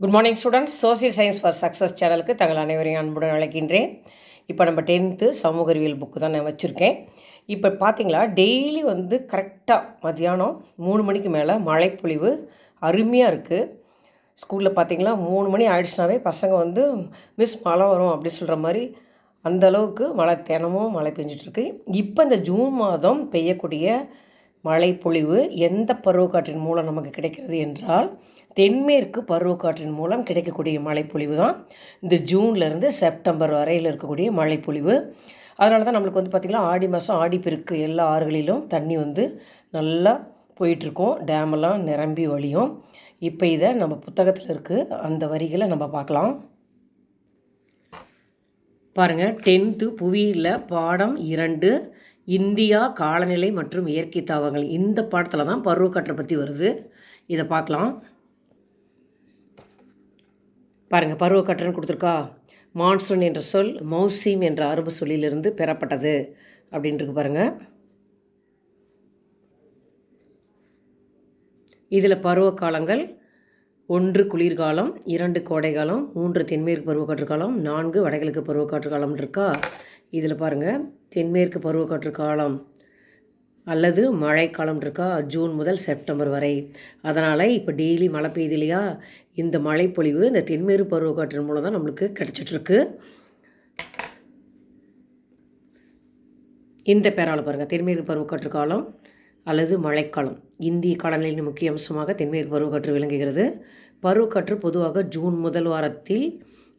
Good morning students social science for success சேனலுக்கு தங்கள் அனைவரையும் அன்புடன் அழைக்கின்றேன். இப்போ நம்ம டென்த்து சமூக அறிவியல் புக்கு தான் நான் வச்சுருக்கேன். இப்போ பார்த்தீங்களா டெய்லி வந்து கரெக்டாக மத்தியானம் மூணு மணிக்கு மேலே மழைப்பொழிவு அருமையாக இருக்குது ஸ்கூலில் பார்த்தீங்களா மூணு மணி ஆயிடுச்சுனாவே பசங்க வந்து மிஸ் மழை வரும் அப்படி சொல்கிற மாதிரி அந்த அளவுக்கு மழை தினமும் மழை பெஞ்சிட்ருக்கு இப்போ இந்த ஜூன் மாதம் பெய்யக்கூடிய மழைப்பொழிவு எந்த பருவக்காற்றின் மூலம் நமக்கு கிடைக்கிறது என்றால் தென்மேற்கு பருவக்காற்றின் மூலம் கிடைக்கக்கூடிய மழைப்பொழிவு தான். இந்த ஜூன்லேருந்து செப்டம்பர் வரையில் இருக்கக்கூடிய மழைப்பொழிவு. அதனால தான் நம்மளுக்கு வந்து பார்த்திங்கன்னா ஆடி மாதம் ஆடிப்பெருக்கு எல்லா ஆறுகளிலும் தண்ணி வந்து நல்லா போயிட்டுருக்கோம். டேமெல்லாம் நிரம்பி வழியும். இப்போ இதை நம்ம புத்தகத்தில் இருக்குது அந்த வரிகளை நம்ம பார்க்கலாம். பாருங்கள் டென்த்து புவியியலில் பாடம் இரண்டு இந்தியா காலநிலை மற்றும் இயற்கை தாவங்கள் இந்த பாடத்தில் தான் பருவக்காற்றை பற்றி வருது. இதை பார்க்கலாம் பாருங்கள் பருவக்காற்றுன்னு கொடுத்துருக்கா. மான்சூன் என்ற சொல் மௌசிம் என்ற அரபு சொல்லிலிருந்து பெறப்பட்டது. அப்படின்ட்டு பாருங்கள் இதில் பருவ காலங்கள் ஒன்று குளிர்காலம் இரண்டு கோடைக்காலம் மூன்று தென்மேற்கு பருவக்காற்று காலம் நான்கு வடகிழக்கு பருவக்காற்று காலம் இருக்கா? இதில் பாருங்கள் தென்மேற்கு பருவக்காற்று காலம் அல்லது மழைக்காலம் இருக்கா? ஜூன் முதல் செப்டம்பர் வரை. அதனால் இப்போ டெய்லி மழை பெய்யுது இல்லையா? இந்த மழைப்பொழிவு இந்த தென்மேற்கு பருவக்காற்றின் மூலம் தான் நம்மளுக்கு கிடச்சிட்ருக்கு. இந்த பேரால் பாருங்கள் தென்மேற்கு பருவக்காற்று காலம் அல்லது மழைக்காலம். இந்திய காலநிலையின் முக்கிய அம்சமாக தென்மேற்கு பருவக்காற்று விளங்குகிறது. பருவக்காற்று பொதுவாக ஜூன் முதல் வாரத்தில்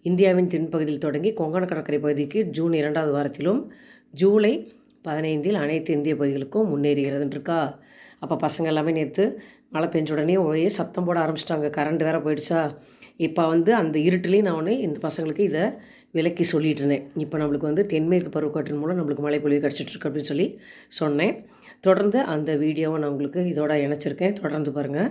இந்தியாவின் தென்பகுதியில் தொடங்கி கொங்கண கடற்கரை பகுதிக்கு ஜூன் இரண்டாவது வாரத்திலும் ஜூலை பதினைந்தில் அனைத்து இந்திய பகுதிகளுக்கும் முன்னேறுகிறதுன்றிருக்கா அப்போ பசங்க எல்லாமே நேற்று மழை பெஞ்ச உடனே ஒரே சத்தம் போட ஆரம்பிச்சிட்டாங்க. கரண்ட் வேறு போயிடுச்சா? இப்போ வந்து அந்த இருட்டுலேயும் நான் ஒன்று இந்த பசங்களுக்கு இதை விலக்கி சொல்லிட்டு இருந்தேன். இப்போ நம்மளுக்கு வந்து தென்மேற்கு பருவக்காற்றின் மூலம் நம்மளுக்கு மழை பொழிவு கிடச்சிட்ருக்கு அப்படின்னு சொல்லி சொன்னேன். தொடர்ந்து அந்த வீடியோவை நான் உங்களுக்கு இதோட இணைச்சிருக்கேன். தொடர்ந்து பாருங்கள்